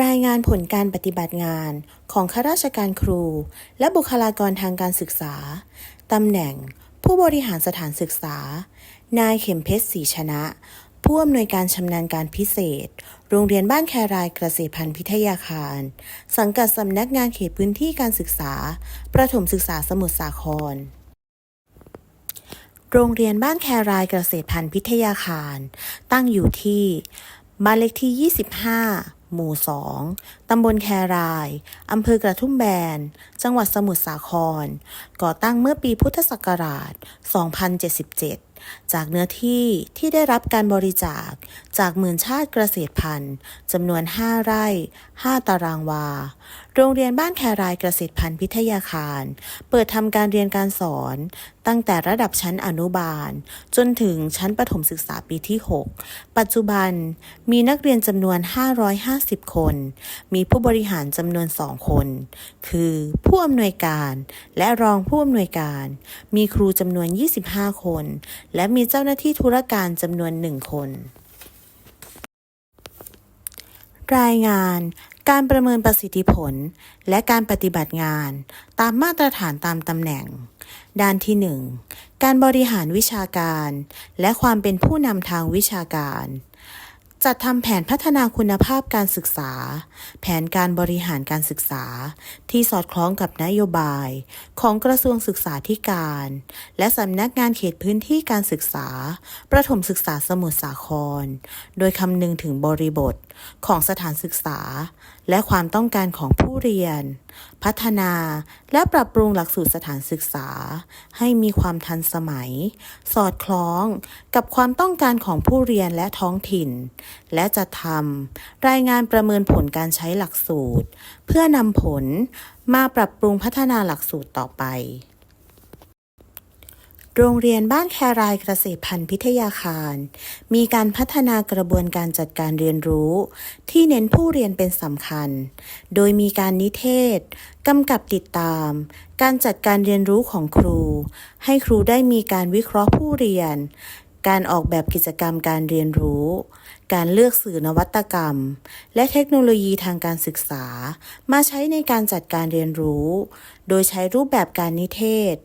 รายงานผลการปฏิบัติงานของข้าราชการครู และบุคลากรทางการศึกษา ตำแหน่ง ผู้บริหารสถานศึกษา นายเข็มเพชรศรีชนะ ผู้อำนวยการชำนาญการพิเศษ โรงเรียนบ้านแครายเกษตรพันธ์พิทยาคาร สังกัดสำนักงานเขตพื้นที่การศึกษา ประถมศึกษาสมุทรสาครโรงเรียนบ้านแครายเกษตรพันธ์พิทยาคาร ตั้งอยู่ที่ บ้านเลขที่ 25 หมู่ 2 ตำบลแคราย อำเภอกระทุ่มแบน จังหวัดสมุทรสาคร ก่อตั้งเมื่อปีพุทธศักราช 2077 จากเนื้อที่ที่ได้รับการบริจาคจากหมื่นชาติเกษตรพันธุ์จำนวน 5 ไร่ 5 ตารางวา โรงเรียนบ้านแครายเกษตรพันธุ์พิทยาคาร เปิดทำการเรียนการสอน ตั้งแต่ระดับชั้นอนุบาล จนถึงชั้นประถมศึกษาปีที่ 6 ปัจจุบันมีนักเรียนจำนวน 550 คน มีผู้บริหารจำนวน 2 คน คือผู้อำนวยการและรองผู้อำนวยการ มีครูจำนวน 25 คน และมีเจ้าหน้าที่ธุรการจำนวน 1 คน รายงาน การประเมินประสิทธิผล และการปฏิบัติงาน ตามมาตรฐานตามตำแหน่ง ด้านที่ 1 การบริหารวิชาการ และความเป็นผู้นำทางวิชาการ จัดทำแผนพัฒนาคุณภาพการศึกษา แผนการบริหารการศึกษา ที่สอดคล้องกับนโยบาย ของกระทรวงศึกษาธิการ และสำนักงานเขตพื้นที่การศึกษา ประถมศึกษาสมุทรสาคร โดยคำนึงถึงบริบทของสถานศึกษา และความต้องการของผู้เรียน พัฒนาและปรับปรุงหลักสูตรสถานศึกษา ให้มีความทันสมัย สอดคล้องกับความต้องการของผู้เรียนและท้องถิ่น และจะทำรายงานประเมินผลการใช้หลักสูตร เพื่อนำผลมาปรับปรุงพัฒนาหลักสูตรต่อไป โรงเรียนบ้านแครายเกษตรพันธุ์พิทยาคาร มีการพัฒนากระบวนการจัดการเรียนรู้ ที่เน้นผู้เรียนเป็นสำคัญ โดยมีการนิเทศกำกับติดตาม การจัดการเรียนรู้ของครู ให้ครูได้มีการวิเคราะห์ผู้เรียน การออกแบบกิจกรรมการเรียนรู้ การเลือกสื่อนวัตกรรม และเทคโนโลยีทางการศึกษา มาใช้ในการจัดการเรียนรู้ โดยใช้รูปแบบการนิเทศ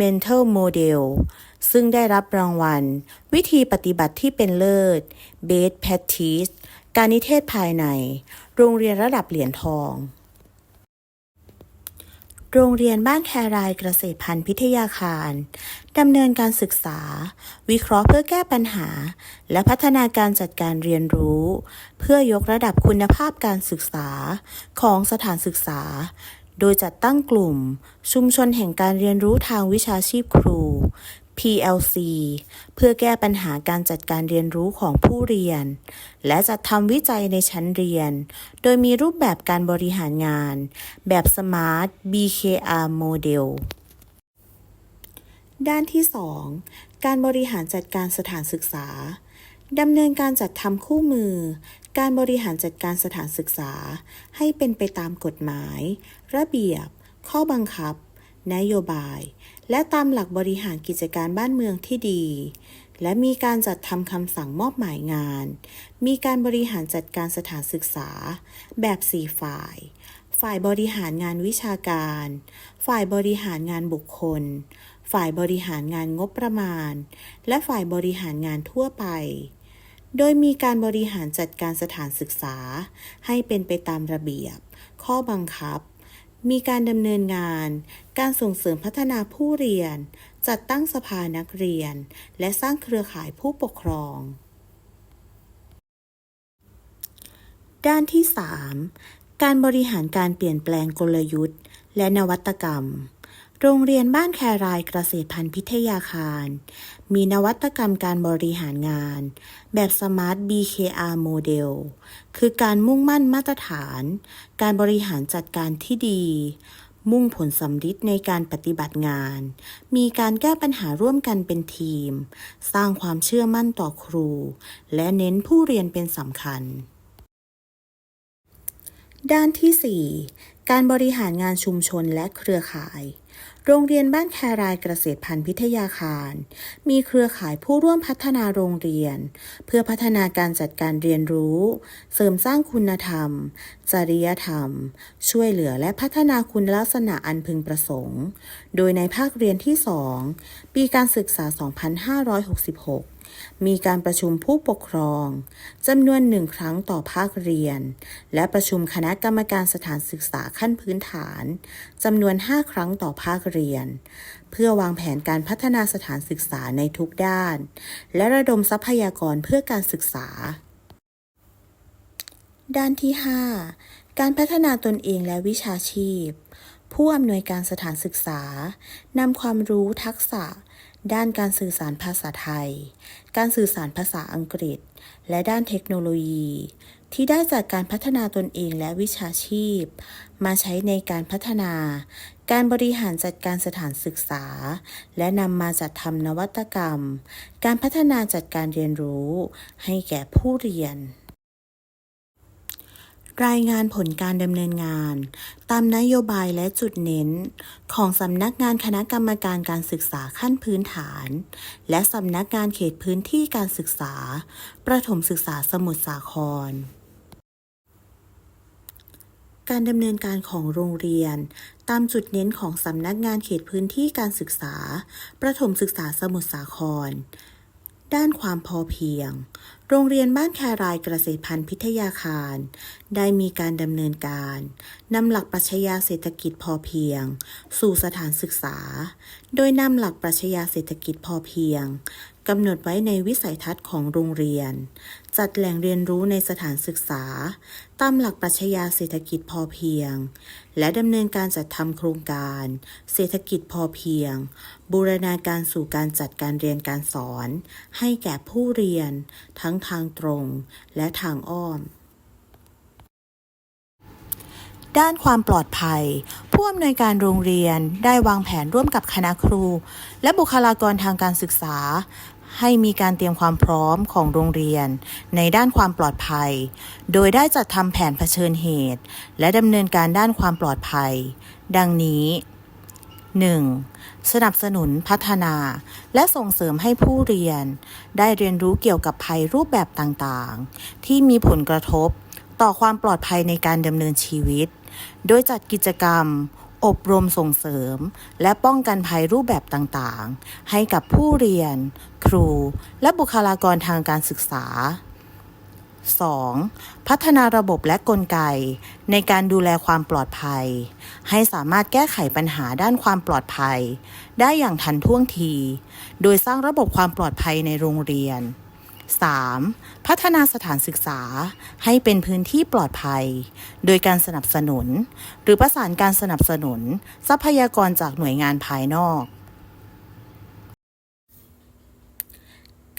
Mental Model ซึ่งได้รับรางวัล วิธีปฏิบัติที่เป็นเลิศ Best Practice การนิเทศภายใน โรงเรียนระดับเหรียญทอง โรงเรียนบ้านแครายเกษตรพันธุ์พิทยาคารดำเนินการศึกษา วิเคราะห์เพื่อแก้ปัญหา และพัฒนาการจัดการเรียนรู้ เพื่อยกระดับคุณภาพการศึกษาของสถานศึกษา โดยจัดตั้งกลุ่ม ชุมชนแห่งการเรียนรู้ทางวิชาชีพครู PLC เพื่อแก้ปัญหาการจัดการเรียนรู้ของผู้เรียน และจัดทำวิจัยในชั้นเรียน โดยมีรูปแบบการบริหารงาน แบบ Smart BKR Model ด้านที่ 2 การบริหารจัดการสถานศึกษาดำเนินการจัดทำคู่มือ การบริหารจัดการสถานศึกษา ให้เป็นไปตามกฎหมาย ระเบียบ ข้อบังคับ นโยบาย และตามหลักบริหารกิจการบ้านเมืองที่ดี และมีการจัดทำคำสั่งมอบหมายงาน มีการบริหารจัดการสถานศึกษา แบบสี่ฝ่าย ฝ่ายบริหารงานวิชาการ ฝ่ายบริหารงานบุคคล ฝ่ายบริหารงานงบประมาณ และฝ่ายบริหารงานทั่วไป โดยมีการบริหารจัดการสถานศึกษา ให้เป็นไปตามระเบียบ ข้อบังคับ มีการดำเนินงาน การส่งเสริมพัฒนาผู้เรียน จัดตั้งสภานักเรียน และสร้างเครือข่ายผู้ปกครอง ด้านที่ 3 การบริหารการเปลี่ยนแปลงกลยุทธ์ และนวัตกรรม โรงเรียนบ้านแครายเกษตรพันธุ์พิทยาคาร มีนวัตกรรมการบริหารงาน แบบ Smart BKR Model คือการมุ่งมั่นมาตรฐาน การบริหารจัดการที่ดี มุ่งผลสำฤทธิ์ในการปฏิบัติงาน มีการแก้ปัญหาร่วมกันเป็นทีม สร้างความเชื่อมั่นต่อครู และเน้นผู้เรียนเป็นสำคัญ ด้านที่ 4 การบริหารงานชุมชนและเครือข่าย โรงเรียนบ้านแครายเกษตรพันธุ์พิทยาคาร มีเครือข่ายผู้ร่วมพัฒนาโรงเรียน เพื่อพัฒนาการจัดการเรียนรู้ เสริมสร้างคุณธรรม จริยธรรม ช่วยเหลือและพัฒนาคุณลักษณะอันพึงประสงค์ โดยในภาคเรียนที่ 2 ปีการศึกษา 2566 มีการประชุมผู้ปกครองจำนวนหนึ่งครั้งต่อภาคเรียน และประชุมคณะกรรมการสถานศึกษาขั้นพื้นฐานจำนวน 5 ครั้งต่อภาคเรียน เพื่อวางแผนการพัฒนาสถานศึกษาในทุกด้าน และระดมทรัพยากรเพื่อการศึกษา ด้านที่ 5 การพัฒนาตนเองและวิชาชีพผู้อำนวยการสถานศึกษานำความรู้ทักษะ ด้านการสื่อสารภาษาไทย การสื่อสารภาษาอังกฤษ และด้านเทคโนโลยี ที่ได้จากการพัฒนาตนเองและวิชาชีพ มาใช้ในการพัฒนา การบริหารจัดการสถานศึกษา และนำมาจัดทำนวัตกรรม การพัฒนาจัดการเรียนรู้ ให้แก่ผู้เรียน รายงานผลการดำเนินงาน ตามนโยบายและจุดเน้น ของสำนักงานคณะกรรมการการศึกษาขั้นพื้นฐาน และสำนักงานเขตพื้นที่การศึกษา ประถมศึกษาสมุทรสาคร การดำเนินการของโรงเรียน ตามจุดเน้นของสำนักงานเขตพื้นที่การศึกษา ประถมศึกษาสมุทรสาคร ด้านความพอเพียง โรงเรียนบ้านแครายเกษตรพันธุ์พิทยาคาร ได้มีการดำเนินการนำหลักปรัชญาเศรษฐกิจพอเพียง สู่สถานศึกษา โดยนำหลักปรัชญาเศรษฐกิจพอเพียง กำหนดไว้ในวิสัยทัศน์ของโรงเรียน จัดแหล่งเรียนรู้ในสถานศึกษา ตามหลักปรัชญาเศรษฐกิจพอเพียง และดำเนินการจัดทำโครงการ เศรษฐกิจพอเพียง บูรณาการสู่การจัดการเรียนการสอน ให้แก่ผู้เรียน ทั้งทางตรงและทางอ้อมด้านความปลอดภัย ผู้อำนวยการโรงเรียนได้วางแผนร่วมกับคณะครู และบุคลากรทางการศึกษา ให้มีการเตรียมความพร้อมของโรงเรียน ในด้านความปลอดภัย โดยได้จัดทำแผนเผชิญเหตุ และดำเนินการด้านความปลอดภัย ดังนี้ 1. สนับสนุนพัฒนา และส่งเสริมให้ผู้เรียน ได้เรียนรู้เกี่ยวกับภัยรูปแบบต่างๆ ที่มีผลกระทบต่อความปลอดภัยในการดำเนินชีวิต โดยจัดกิจกรรม อบรมส่งเสริม และป้องกันภัยรูปแบบต่างๆ ให้กับผู้เรียน ครู และบุคลากรทางการศึกษา 2. พัฒนาระบบและกลไก ในการดูแลความปลอดภัย ให้สามารถแก้ไขปัญหาด้านความปลอดภัย ได้อย่างทันท่วงที โดยสร้างระบบความปลอดภัยในโรงเรียน 3. พัฒนาสถานศึกษาให้เป็นพื้นที่ปลอดภัย โดยการสนับสนุน หรือประสานการสนับสนุน ทรัพยากรจากหน่วยงานภายนอก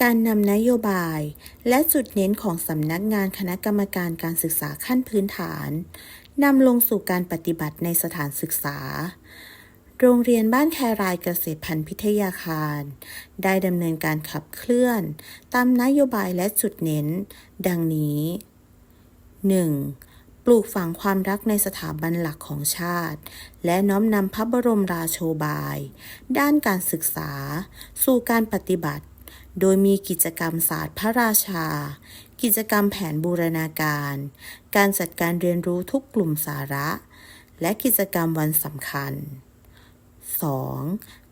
การนำนโยบาย และจุดเน้นของสำนักงานคณะกรรมการการศึกษาขั้นพื้นฐานนำลงสู่การปฏิบัติในสถานศึกษา โรงเรียนบ้านแครายเกษตรพันธุ์พิทยาคาร ได้ดำเนินการขับเคลื่อน ตามนโยบายและจุดเน้น ดังนี้ 1. ปลูกฝังความรักในสถาบันหลักของชาติ และน้อมนำพระบรมราโชบาย ด้านการศึกษา สู่การปฏิบัติ โดยมีกิจกรรมศาสตร์พระราชา กิจกรรมแผนบูรณาการ การจัดการเรียนรู้ทุกกลุ่มสาระ และกิจกรรมวันสำคัญ 2.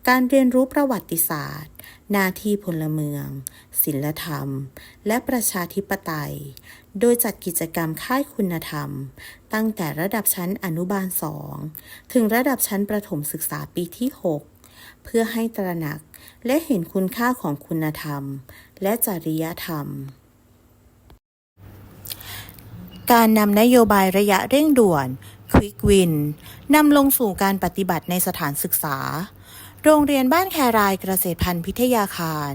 การเรียนรู้ประวัติศาสตร์ หน้าที่พลเมือง ศิลธรรม และประชาธิปไตย โดยจัดกิจกรรมค่ายคุณธรรม ตั้งแต่ระดับชั้นอนุบาล 2 ถึงระดับชั้นประถมศึกษาปีที่ 6 เพื่อให้ตระหนักและเห็นคุณค่าของคุณธรรม และจริยธรรมการนำนโยบายระยะเร่งด่วน Quick Win นำลงสู่การปฏิบัติในสถานศึกษา โรงเรียนบ้านแครายเกษตรพันธุ์พิทยาคาร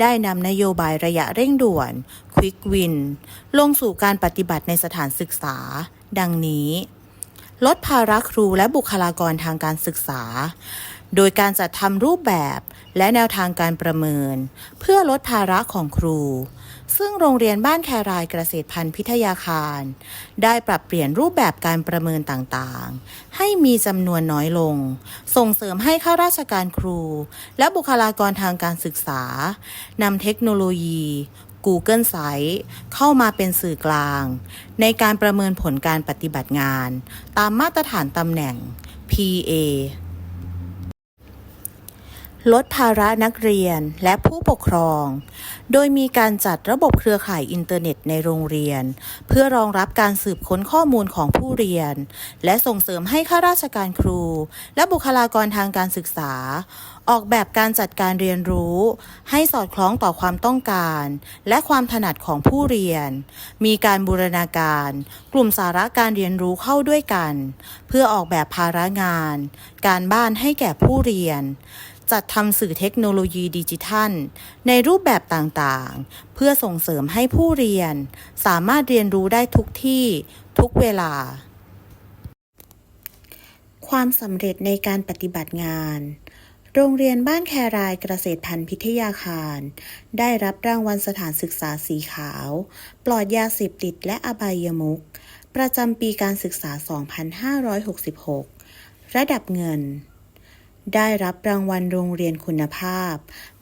ได้นำนโยบายระยะเร่งด่วน Quick Win ลงสู่การปฏิบัติในสถานศึกษา ดังนี้ ลดภาระครูและบุคลากรทางการศึกษา โดยการจัดทำรูปแบบและแนวทางการประเมิน เพื่อลดภาระของครู ซึ่งโรงเรียนบ้านแครายเกษตรพันธุ์พิทยาคาร ได้ปรับเปลี่ยนรูปแบบการประเมินต่างๆ ให้มีจำนวนน้อยลง ส่งเสริมให้ข้าราชการครู และบุคลากรทางการศึกษานำเทคโนโลยี Google Site เข้ามาเป็นสื่อกลาง ในการประเมินผลการปฏิบัติงาน ตามมาตรฐานตำแหน่ง PA ลดภาระนักเรียนและผู้ปกครอง โดยมีการจัดระบบเครือข่ายอินเทอร์เน็ตในโรงเรียน เพื่อรองรับการสืบค้นข้อมูลของผู้เรียน และส่งเสริมให้ข้าราชการครู และบุคลากรทางการศึกษา ออกแบบการจัดการเรียนรู้ ให้สอดคล้องต่อความต้องการ และความถนัดของผู้เรียน มีการบูรณาการ กลุ่มสาระการเรียนรู้เข้าด้วยกัน เพื่อออกแบบภาระงาน การบ้านให้แก่ผู้เรียน จัดทำสื่อเทคโนโลยีดิจิทัล ในรูปแบบต่างๆ เพื่อส่งเสริมให้ผู้เรียน สามารถเรียนรู้ได้ทุกที่ทุกเวลา ความสำเร็จในการปฏิบัติงาน โรงเรียนบ้านแครายเกษตรพันธุ์พิทยาคาร ได้รับรางวัลสถานศึกษาสีขาว ปลอดยาเสพติดและอบายมุขประจำปีการศึกษา 2566 ระดับเงิน ได้รับรางวัลโรงเรียนคุณภาพ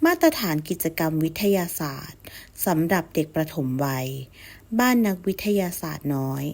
มาตรฐานกิจกรรมวิทยาศาสตร์สำหรับเด็กประถมวัย บ้านนักวิทยาศาสตร์น้อย